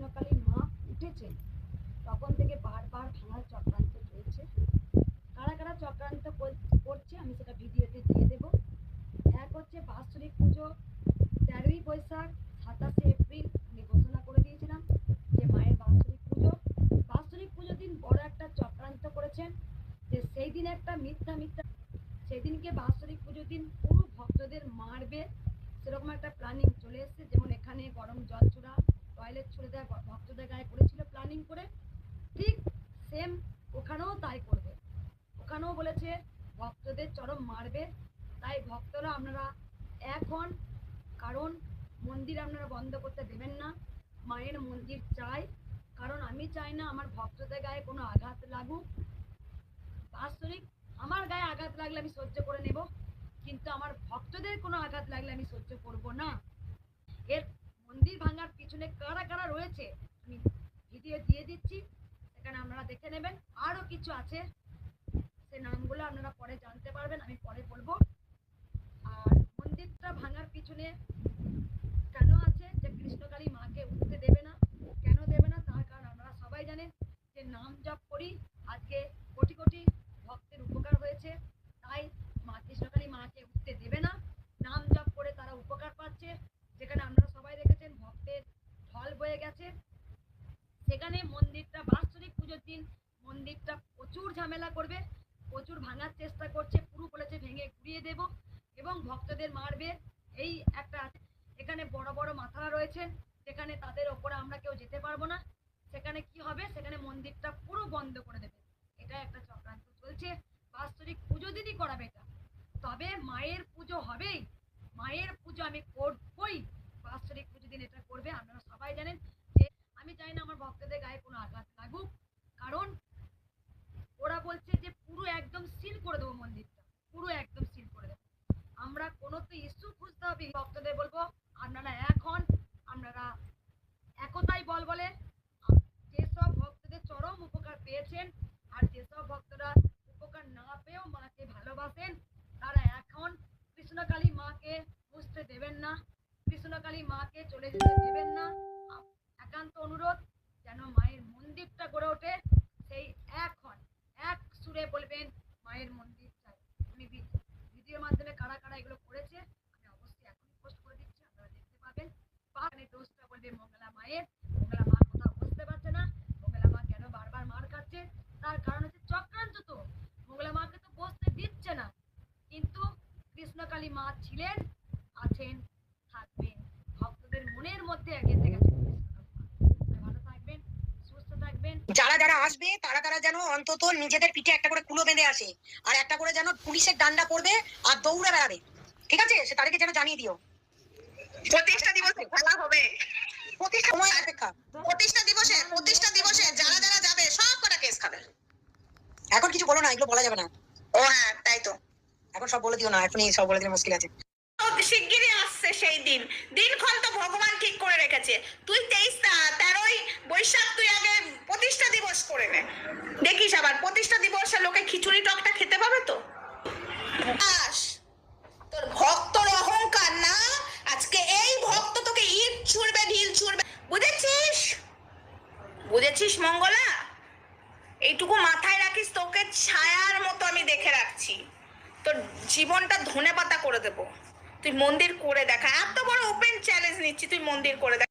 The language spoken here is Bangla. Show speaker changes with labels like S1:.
S1: কৃষ্ণকালী মা উঠেছেন, তখন থেকে বারবার ভাঙার চক্রান্ত চলছে। কারা কারা চক্রান্ত কর- করছে আমি সেটা ভিডিওতে দিয়ে দেবো। এক হচ্ছে বাৎসরিক পুজো, তেরোই বৈশাখ, সাতাশে এপ্রিল, আমি ঘোষণা করে দিয়েছিলাম যে মায়ের বাৎসরিক পুজো। বাৎসরিক পুজো দিন বড় একটা চক্রান্ত করেছেন যে সেই দিন একটা মিথ্যা মিথ্যা, সেদিনকে বাৎসরিক পুজোর দিন পুরো ভক্তদের মারবে, সেরকম একটা প্ল্যানিং চলে এসেছে। যেমন এখানে গরম জল ছোড়া টয়লেট ছুড়ে দেওয়া ভক্তদের গায়ে করেছিল প্ল্যানিং করে। ঠিক সেম ওখানেও তাই করবে। ওখানেও বলেছে, ভক্তদের চরম মারবে। তাই ভক্তরা আপনারা এখন কারণ মন্দির আপনারা বন্ধ করতে দেবেন না। মায়ের মন্দির চাই, কারণ আমি চাই না আমার ভক্তদের গায়ে কোনো আঘাত লাগুক। বাৎসরিক আমার গায়ে আঘাত লাগলে আমি সহ্য করে নেব, কিন্তু আমার ভক্তদের কোনো আঘাত লাগলে আমি সহ্য করব না। এর মন্দির ভাঙার পিছনে কারা কারা রয়েছে? আমি ভিডিও দিয়ে দিচ্ছি। সেখানে আপনারা দেখে নেবেন। আরও কিছু আছে। সে নামগুলো আপনারা পরে জানতে পারবেন, আমি পরে বলব। আর মন্দিরটা ভাঙার পিছনে কেন আছে যে কৃষ্ণকালী মাকে উঠতে দেবে না কেন দেবে না তার কারণ আপনারা সবাই জানেন যে নাম জপ করি আজকে কোটি কোটি ভক্তের উপকার হয়েছে তাই মা কৃষ্ণকালী মাকে উঠতে দেবে না নাম জপ করে তারা উপকার পাচ্ছে যেখানে আপনারা সবাই দেখেছেন ভক্তের ঢল বয়ে গেছে সেখানে মন্দিরটা, বাৎসরিক পুজোর দিন মন্দিরটা প্রচুর ঝামেলা করবে, প্রচুর ভাঙার চেষ্টা করছে, পুরো বলেছে ভেঙে ঘুরিয়ে দেব এবং ভক্তদের মারবে। এই একটা। এখানে বড় বড় মাথারা রয়েছেন সেখানে তাদের ওপরে আমরা কেউ যেতে পারব না। সেখানে কি হবে? সেখানে মন্দিরটা পুরো বন্ধ করে দেবে। এটা একটা চক্রান্ত চলছে। বাৎসরিক পুজো দিনই করাবে এটা। তবে মায়ের পুজো হবেই। মায়ের পুজো আমি করবই। বাৎসরিক পুজো দিন এটা করবে। আপনারা সবাই জানেন যে আমি চাই না আমার ভক্তদের গায়ে কোনো আঘাত লাগুক কারণ ওরা বলছে যে পুরো একদম সিল করে দেবো মন্দিরটা পুরো একদম সিল করে দেবো আমরা কোনো তো ইস্যু খুঁজতে হবে ভক্তদের বলব আপনারা এখন আপনারা একতাই বল বলে যেসব ভক্তদের চরম উপকার পেয়েছেন আর যেসব ভক্তরা উপকার না পেয়েও মাকে ভালোবাসেন তারা এখন কৃষ্ণকালী মাকে বুঝতে দেবেন না কৃষ্ণকালী মাকে চলে যেতে দেবেন না আপ- একান্ত অনুরোধ যেন মায়ের মন্দিরটা গড়ে ওঠে সেই এখন এক সুরে বলবেন মায়ের মন্দির চাই আমি ভি- ভিডিওর মাধ্যমে কারা কারা এগুলো করেছে আমি অবশ্যই এখনই পোস্ট করে দিচ্ছি আপনারা দেখতে পাবেন পাখানে দোষটা বলবে মঙ্গলা মায়ের মঙ্গলা মা কোথাও বুঝতে পারছে না মঙ্গলা মা কেন বারবার মার খাচ্ছে তার কারণ হচ্ছে চক্রান্ত তো মঙ্গলা মাকে তো বসতে দিচ্ছে না কিন্তু কৃষ্ণকালী মা ছিলেন আছেন থাকবেন। ভক্তদের মনের মধ্যে গেঁথে গেছে ভালো থাকবেন সুস্থ থাকবেন।
S2: যারা যারা আসবে তারা তারা যেন অন্তত নিজেদের পিঠে একটা করে কুলো বেঁধে আসে। আর একটা করে যেন পুলিশের ডান্ডা পড়বে আর দৌড়ে বেড়াবে। ঠিক আছে? সে তাদেরকে যেন জানিয়ে দিও।
S3: প্রতিষ্ঠা দিবসে খেলা হবে।
S2: প্রতিষ্ঠা সময় অপেক্ষা।
S3: প্রতিষ্ঠা দিবসে প্রতিষ্ঠা দিবসে যারা যারা যাবে সব কটা কেস খাবে।
S2: এখন কিছু বলো না এগুলো বলা যাবে না। এখন সব বলে দিও না, এখনই সব বলে দিলে মুশকিল আছে।
S3: শিগগিরই আসছে সেই দিন। দিনক্ষণ তো ভগবান ঠিক করে রেখেছে। তুই তেইশ তেরোই বৈশাখ তুই আগে প্রতিষ্ঠা দিবস করে নে। দেখিস আবার, প্রতিষ্ঠা দিবসে লোকে খিচুড়ি টকটা খেতে পাবে তো? আস, তোর ভক্তর অহংকার না? আজকে এই ভক্ত তোকে ইট ছুড়বে, ঢিল ছুড়বে। বুঝেছিস? বুঝেছিস মঙ্গলা? এইটুকু মাথায় রাখিস, তোকে ছায়ার মতো আমি দেখে রাখছি। তোর জীবনটা ধনে পাতা করে দেবো। তুই মন্দির করে দেখা। এত বড় ওপেন চ্যালেঞ্জ নিচ্ছি, তুই মন্দির করে দেখা।